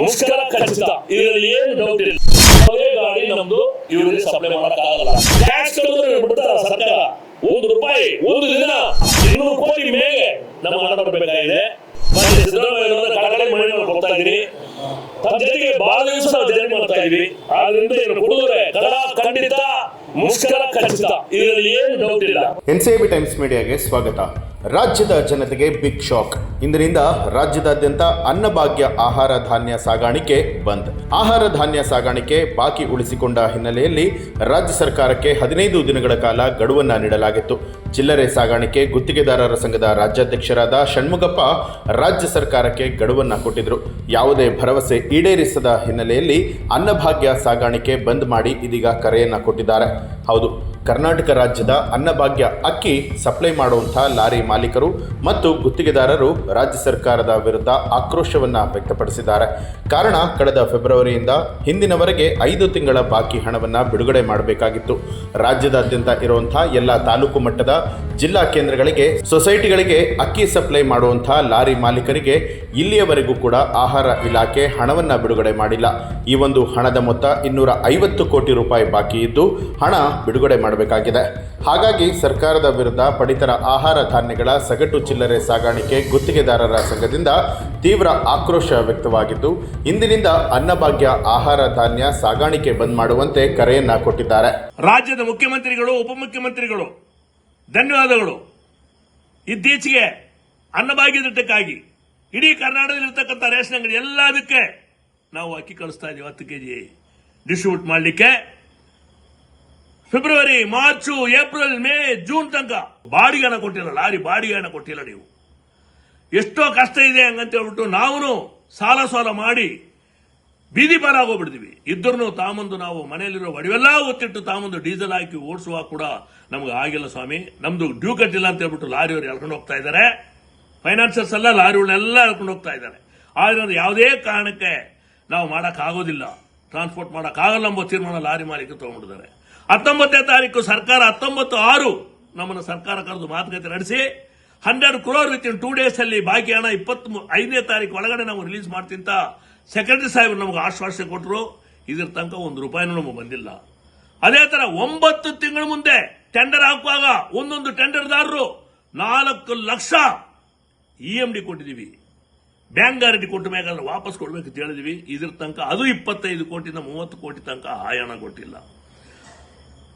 ಮುಷ್ಕರ ಖಚಿತ. ಇದರಲ್ಲಿ ಏನು ಡೌಟ್ ಇಲ್ಲ. ಯಾವುದೇ ಗಾಡಿ ನಮ್ದು, ಇವರಿಗೆ ಸಪ್ಲೈ ಮಾಡಕ್ಕಾಗಲ್ಲ. ಟ್ಯಾಕ್ಸ್ ಬಿಡ್ತಾರ ಸರ್ಕಾರ. ಒಂದು ರೂಪಾಯಿ, ಒಂದು ದಿನ, ಇನ್ನೂರು ಕೋಟಿ ಮೇಲೆ ನಮ್ಮ ಹಣ ಬರಬೇಕಾಗಿದೆ. ಮತ್ತೆ ಸಿದ್ದರಾಮಯ್ಯ ಕಡಗಡೆ ಹೋಗ್ತಾ ಇದ್ದೀನಿ ತಮ್ಮ ಜೊತೆಗೆ ಬಹಳ ದಿವಸ ಮಾಡ್ತಾ ಇದೀವಿ ಆದ್ರಿಂದ ಏನು ಕುಡಿದ್ರೆ ಕಡ ಖಂಡಿತ ಮುಷ್ಕರ ಖಚಿತ. ಇದರಲ್ಲಿ ಏನು ಡೌಟ್ ಇಲ್ಲ. ಟೈಮ್ಸ್ ಮೀಡಿಯಾಗೆ ಸ್ವಾಗತ. ರಾಜ್ಯದ ಜನತೆಗೆ ಬಿಗ್ ಶಾಕ್ ಇಂದಿನಿಂದ ರಾಜ್ಯದಾದ್ಯಂತ ಅನ್ನಭಾಗ್ಯ ಆಹಾರ ಧಾನ್ಯ ಸಾಗಾಣಿಕೆ ಬಂದ್. ಆಹಾರ ಧಾನ್ಯ ಸಾಗಾಣಿಕೆ ಬಾಕಿ ಉಳಿಸಿಕೊಂಡ ಹಿನ್ನೆಲೆಯಲ್ಲಿ ರಾಜ್ಯ ಸರ್ಕಾರಕ್ಕೆ ಹದಿನೈದು ದಿನಗಳ ಕಾಲ ಗಡುವನ್ನ ನೀಡಲಾಗಿತ್ತು. ಚಿಲ್ಲರೆ ಸಾಗಾಣಿಕೆ ಗುತ್ತಿಗೆದಾರರ ಸಂಘದ ರಾಜ್ಯಾಧ್ಯಕ್ಷರಾದ ಷಣ್ಮುಗಪ್ಪ ರಾಜ್ಯ ಸರ್ಕಾರಕ್ಕೆ ಗಡುವನ್ನ ಕೊಟ್ಟಿದ್ರು. ಯಾವುದೇ ಭರವಸೆ ಈಡೇರಿಸದ ಹಿನ್ನೆಲೆಯಲ್ಲಿ ಅನ್ನಭಾಗ್ಯ ಸಾಗಾಣಿಕೆ ಬಂದ್ ಮಾಡಿ ಇದೀಗ ಕರೆಯನ್ನ ಕೊಟ್ಟಿದ್ದಾರೆ. ಹೌದು ಕರ್ನಾಟಕ ರಾಜ್ಯದ ಅನ್ನಭಾಗ್ಯ ಅಕ್ಕಿ ಸಪ್ಲೈ ಮಾಡುವಂಥ ಲಾರಿ ಮಾಲೀಕರು ಮತ್ತು ಗುತ್ತಿಗೆದಾರರು ರಾಜ್ಯ ಸರ್ಕಾರದ ವಿರುದ್ಧ ಆಕ್ರೋಶವನ್ನು ವ್ಯಕ್ತಪಡಿಸಿದ್ದಾರೆ. ಕಾರಣ ಕಳೆದ ಫೆಬ್ರವರಿಯಿಂದ ಹಿಂದಿನವರೆಗೆ ಐದು ತಿಂಗಳ ಬಾಕಿ ಹಣವನ್ನು ಬಿಡುಗಡೆ ಮಾಡಬೇಕಾಗಿತ್ತು. ರಾಜ್ಯದಾದ್ಯಂತ ಇರುವಂತಹ ಎಲ್ಲ ತಾಲೂಕು ಮಟ್ಟದ ಜಿಲ್ಲಾ ಕೇಂದ್ರಗಳಿಗೆ, ಸೊಸೈಟಿಗಳಿಗೆ ಅಕ್ಕಿ ಸಪ್ಲೈ ಮಾಡುವಂಥ ಲಾರಿ ಮಾಲೀಕರಿಗೆ ಇಲ್ಲಿಯವರೆಗೂ ಕೂಡ ಆಹಾರ ಇಲಾಖೆ ಹಣವನ್ನು ಬಿಡುಗಡೆ ಮಾಡಿಲ್ಲ. ಈ ಒಂದು ಹಣದ ಮೊತ್ತ ಇನ್ನೂರ ಐವತ್ತು ಕೋಟಿ ರೂಪಾಯಿ ಬಾಕಿ ಇದ್ದು, ಹಣ ಬಿಡುಗಡೆ ಮಾಡಬೇಕಾಗಿದೆ. ಹಾಗಾಗಿ ಸರ್ಕಾರದ ವಿರುದ್ಧ ಪಡಿತರ ಆಹಾರ ಧಾನ್ಯಗಳ ಸಗಟು ಚಿಲ್ಲರೆ ಸಾಗಾಣಿಕೆ ಗುತ್ತಿಗೆದಾರರ ಸಂಘದಿಂದ ತೀವ್ರ ಆಕ್ರೋಶ ವ್ಯಕ್ತವಾಗಿದ್ದು, ಇಂದಿನಿಂದ ಅನ್ನಭಾಗ್ಯ ಆಹಾರ ಧಾನ್ಯ ಸಾಗಾಣಿಕೆ ಬಂದ್ ಮಾಡುವಂತೆ ಕರೆಯನ್ನ ಕೊಟ್ಟಿದ್ದಾರೆ. ರಾಜ್ಯದ ಮುಖ್ಯಮಂತ್ರಿಗಳು, ಉಪಮುಖ್ಯಮಂತ್ರಿಗಳು, ಧನ್ಯವಾದಗಳು. ಇತ್ತೀಚೆಗೆ ಅನ್ನಭಾಗ್ಯ ದಿಟ್ಟಕ್ಕಾಗಿ ಇಡೀ ಕರ್ನಾಟಕದಲ್ಲಿರ್ತಕ್ಕಂಥ ರೇಷನ್ ಅಂಗಡಿ ಎಲ್ಲದಕ್ಕೆ ನಾವು ಅಕ್ಕಿ ಕಳಿಸ್ತಾ ಇದ್ದೀವಿ ಹತ್ತು ಕೆಜಿ. ಡಿಸ್ಟ್ರಿಬ್ಯೂಟ್ ಮಾಡಲಿಕ್ಕೆ February, March, April, May, June ತನಕ. ಬಾಡಿಗೆ ಹಣ ಕೊಟ್ಟಿಲ್ಲ, ಲಾರಿ ಬಾಡಿಗೆ ಹಣ ಕೊಟ್ಟಿಲ್ಲ ನೀವು. ಎಷ್ಟೋ ಕಷ್ಟ ಇದೆ ಹಂಗಂತ ಹೇಳ್ಬಿಟ್ಟು ನಾವು ಸಾಲ ಸಾಲ ಮಾಡಿ ಬೀದಿ ಪಾಲಾಗೋಗ್ಬಿಡ್ತೀವಿ. ಇದ್ರೂ ತಾಮಂದು ನಾವು ಮನೆಯಲ್ಲಿರೋ ಒಡವೆಲ್ಲ ಒತ್ತಿಟ್ಟು ತಾಮಂದು ಡೀಸೆಲ್ ಹಾಕಿ ಓಡಿಸುವಾಗ ಕೂಡ ನಮ್ಗೆ ಆಗಿಲ್ಲ ಸ್ವಾಮಿ. ನಮ್ದು ಡ್ಯೂ ಕಟ್ಟಿಲ್ಲ ಅಂತ ಹೇಳ್ಬಿಟ್ಟು ಲಾರಿಯವರು ಎಳ್ಕೊಂಡು ಹೋಗ್ತಾ ಇದ್ದಾರೆ. ಫೈನಾನ್ಸರ್ಸ್ ಎಲ್ಲ ಲಾರಿಗಳನ್ನೆಲ್ಲ ಎಳ್ಕೊಂಡು ಹೋಗ್ತಾ ಇದ್ದಾರೆ. ಆದ್ರೆ ಅದು ಯಾವುದೇ ಕಾರಣಕ್ಕೆ ನಾವು ಮಾಡೋಕ್ಕಾಗೋದಿಲ್ಲ. ಟ್ರಾನ್ಸ್ಪೋರ್ಟ್ ಮಾಡೋಕ್ಕಾಗಲ್ಲ ಎಂಬ ತೀರ್ಮಾನ ಲಾರಿ ಮಾಲೀಕರು ತಗೊಂಡಿದ್ದಾರೆ ಹತ್ತೊಂಬತ್ತನೇ ತಾರೀಕು ಸರ್ಕಾರ ಹತ್ತೊಂಬತ್ತು ಆರು ನಮ್ಮನ್ನು ಸರ್ಕಾರ ಕರೆದು ಮಾತುಕತೆ ನಡೆಸಿ hundred crore within two days ಅಲ್ಲಿ ಬಾಕಿ ಹಣ ಇಪ್ಪತ್ತ್ ಐದನೇ ತಾರೀಕು ಒಳಗಡೆ ನಾವು ರಿಲೀಸ್ ಮಾಡ್ತಿಂತ ಸೆಕ್ರೆಟರಿ ಸಾಹೇಬ್ ನಮಗೆ ಆಶ್ವಾಸನೆ ಕೊಟ್ಟರು ಇದ್ರ ತನಕ ಒಂದು ರೂಪಾಯಿನೂ ನಮಗೆ ಬಂದಿಲ್ಲ. ಅದೇ ತರ ಒಂಬತ್ತು ತಿಂಗಳ ಮುಂದೆ ಟೆಂಡರ್ ಹಾಕುವಾಗ ಒಂದೊಂದು ಟೆಂಡರ್ದಾರರು ನಾಲ್ಕು ಲಕ್ಷ ಇ ಎಂ ಡಿ ಕೊಟ್ಟಿದ್ದೀವಿ ಬ್ಯಾಂಕ್ ಗ್ಯಾರಂಟಿ ಕೊಟ್ಟ ಬೇಕಾದ್ರೆ ವಾಪಸ್ ಕೊಡ್ಬೇಕು ಹೇಳಿದ್ವಿ. ಇದ್ರ ತನಕ ಅದು ಇಪ್ಪತ್ತೈದು ಕೋಟಿಯಿಂದ ಮೂವತ್ತು ಕೋಟಿ ತನಕ ಆಯಾಣ ಕೊಟ್ಟಿಲ್ಲ.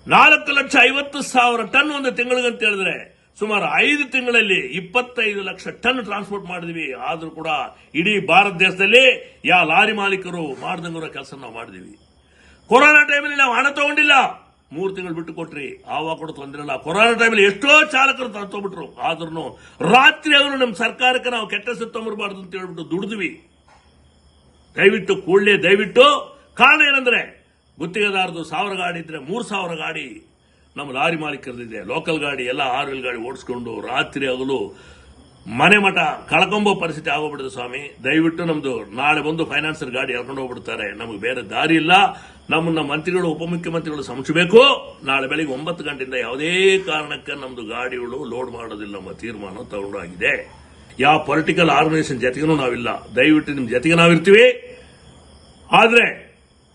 ನಾಲ್ಕು ಲಕ್ಷ ಐವತ್ತು ಸಾವಿರ ಟನ್ ಒಂದು ತಿಂಗಳಿಗಂತ ಹೇಳಿದ್ರೆ ಸುಮಾರು ಐದು ತಿಂಗಳಲ್ಲಿ ಇಪ್ಪತ್ತೈದು ಲಕ್ಷ ಟನ್ ಟ್ರಾನ್ಸ್ಪೋರ್ಟ್ ಮಾಡಿದ್ವಿ. ಆದ್ರೂ ಕೂಡ ಇಡೀ ಭಾರತ ದೇಶದಲ್ಲಿ ಯಾವ ಲಾರಿ ಮಾಲೀಕರು ಮಾಡ್ದಂಗಿರೋ ಕೆಲಸ ನಾವು ಮಾಡಿದ್ವಿ. ಕೊರೋನಾ ಟೈಮಲ್ಲಿ ನಾವು ಹಣ ತಗೊಂಡಿಲ್ಲ. ಮೂರು ತಿಂಗಳು ಬಿಟ್ಟು ಕೊಟ್ರಿ. ಆವಾಗ ಕೂಡ ತೊಂದರೆ ಇಲ್ಲ. ಕೊರೋನಾ ಟೈಮಲ್ಲಿ ಎಷ್ಟೋ ಚಾಲಕರು ತಗೊಂಡ್ಬಿಟ್ರು. ಆದ್ರೂ ರಾತ್ರಿ ಅವರು ನಮ್ಮ ಸರ್ಕಾರಕ್ಕೆ ನಾವು ಕೆಟ್ಟ ಸುತ್ತಮರಬಾರ್ದು ಅಂತ ಹೇಳ್ಬಿಟ್ಟು ದುಡಿದ್ವಿ. ದಯವಿಟ್ಟು ಕೂಡಲೇ ದಯವಿಟ್ಟು. ಕಾರಣ ಏನಂದ್ರೆ ಗುತ್ತಿಗೆದಾರದು ಸಾವಿರ ಗಾಡಿ ಇದ್ರೆ ಮೂರು ಸಾವಿರ ಗಾಡಿ ನಮ್ಮ ಲಾರಿ ಮಾಲೀಕರದಿದೆ. ಲೋಕಲ್ ಗಾಡಿ, ಎಲ್ಲ ಆರು ವೀಲ್ ಗಾಡಿ ಓಡಿಸ್ಕೊಂಡು ರಾತ್ರಿ ಹಗಲು ಮನೆ ಮಠ, ಕಳ್ಕೊಂಬೋ ಪರಿಸ್ಥಿತಿ ಆಗೋಗ್ಬಿಡುತ್ತೆ ಸ್ವಾಮಿ. ದಯವಿಟ್ಟು ನಮ್ದು ನಾಳೆ ಬಂದು ಫೈನಾನ್ಸರ್ ಗಾಡಿ ಎಳ್ಕೊಂಡು ಹೋಗ್ಬಿಡ್ತಾರೆ. ನಮಗೆ ಬೇರೆ ದಾರಿ ಇಲ್ಲ. ನಮ್ಮನ್ನ ಮಂತ್ರಿಗಳು, ಉಪಮುಖ್ಯಮಂತ್ರಿಗಳು ಸಮಸಬೇಕು ನಾಳೆ ಬೆಳಿಗ್ಗೆ ಒಂಬತ್ತು ಗಂಟೆಯಿಂದ ಯಾವುದೇ ಕಾರಣಕ್ಕೆ ನಮ್ಮದು ಗಾಡಿಗಳು ಲೋಡ್ ಮಾಡೋದಿಲ್ಲ ನಮ್ಮ ತೀರ್ಮಾನ ತಗೊಂಡಾಗಿದೆ. ಯಾವ ಪೊಲಿಟಿಕಲ್ ಆರ್ಗನೈಸೇಷನ್ ಜೊತೆಗೂ ನಾವಿಲ್ಲ. ದಯವಿಟ್ಟು ನಿಮ್ಮ ಜೊತೆಗೆ ನಾವಿರ್ತೀವಿ. ಆದ್ರೆ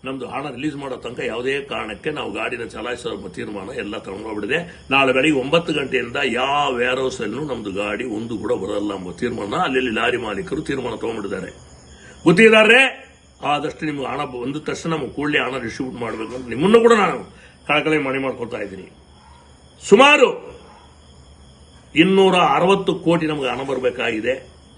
ನಮ್ದು ಹಣ ರಿಲೀಸ್ ಮಾಡೋ ತನಕ ಯಾವುದೇ ಕಾರಣಕ್ಕೆ ನಾವು ಗಾಡಿನ ಚಲಾಯಿಸೋ ತೀರ್ಮಾನ ಎಲ್ಲ ತಗೊಂಡೋಗ್ಬಿಡಿದೆ ನಾಳೆ ಬೆಳಿಗ್ಗೆ ಒಂಬತ್ತು ಗಂಟೆಯಿಂದ ಯಾವ ವೇರ್ ಅಲ್ಲೂ ನಮ್ದು ಗಾಡಿ ಒಂದು ಕೂಡ ಬರಲ್ಲ ಎಂಬ ತೀರ್ಮಾನ. ಅಲ್ಲಿ ಲಾರಿ ಮಾಲೀಕರು ತೀರ್ಮಾನ ತಗೊಂಡ್ಬಿಟ್ಟಿದ್ದಾರೆ. ಗುತ್ತಿಗೆದಾರರೇ ಆದಷ್ಟು ನಿಮ್ಗೆ ಹಣ ಬಂದ ತಕ್ಷಣ ನಮ್ಗೆ ಕೂಡಲೇ ಹಣ ಡಿಸ್ಟ್ರಿಬ್ಯೂಟ್ ಮಾಡಬೇಕು ಅಂತ ನಿಮ್ಮನ್ನು ಕೂಡ ನಾನು ಕಳಕಳಿ ಮನೆ ಮಾಡ್ಕೊಳ್ತಾ ಇದ್ದೀನಿ. ಸುಮಾರು ಇನ್ನೂರ ಅರವತ್ತು ಕೋಟಿ ನಮಗೆ ಹಣ ಬರಬೇಕಾಗಿದೆ.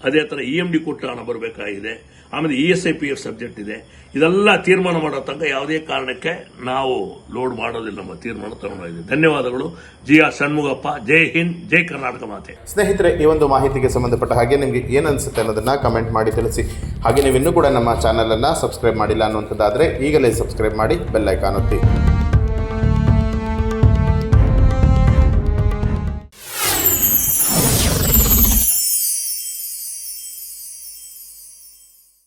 ಅದೇ ಥರ ಇ ಎಂ ಡಿ ಕೊಟ್ಟು ಹಣ ಬರಬೇಕಾಗಿದೆ. ಆಮೇಲೆ E S I P F subject ಇದೆ. ಇದೆಲ್ಲ ತೀರ್ಮಾನ ಮಾಡೋ ತನಕ ಯಾವುದೇ ಕಾರಣಕ್ಕೆ ನಾವು ಲೋಡ್ ಮಾಡೋದಿಲ್ಲ ನಮ್ಮ ತೀರ್ಮಾನ ತಗೊಂಡಿದ್ದೀವಿ ಧನ್ಯವಾದಗಳು. G R Shanmugappa. ಜೈ ಹಿಂದ್, ಜೈ ಕರ್ನಾಟಕ ಮಾತೆ. ಸ್ನೇಹಿತರೆ, ಈ ಒಂದು ಮಾಹಿತಿಗೆ ಸಂಬಂಧಪಟ್ಟ ಹಾಗೆ ನಿಮಗೆ ಏನು ಅನಿಸುತ್ತೆ ಅನ್ನೋದನ್ನ ಕಮೆಂಟ್ ಮಾಡಿ ತಿಳಿಸಿ. ಹಾಗೆ ನೀವು ಇನ್ನೂ ಕೂಡ ನಮ್ಮ ಚಾನಲನ್ನು ಸಬ್ಸ್ಕ್ರೈಬ್ ಮಾಡಿಲ್ಲ ಅನ್ನುವಂಥದ್ದಾದರೆ ಈಗಲೇ ಸಬ್ಸ್ಕ್ರೈಬ್ ಮಾಡಿ ಬೆಲ್ಲೈಕಾನ್ ಒತ್ತಿ.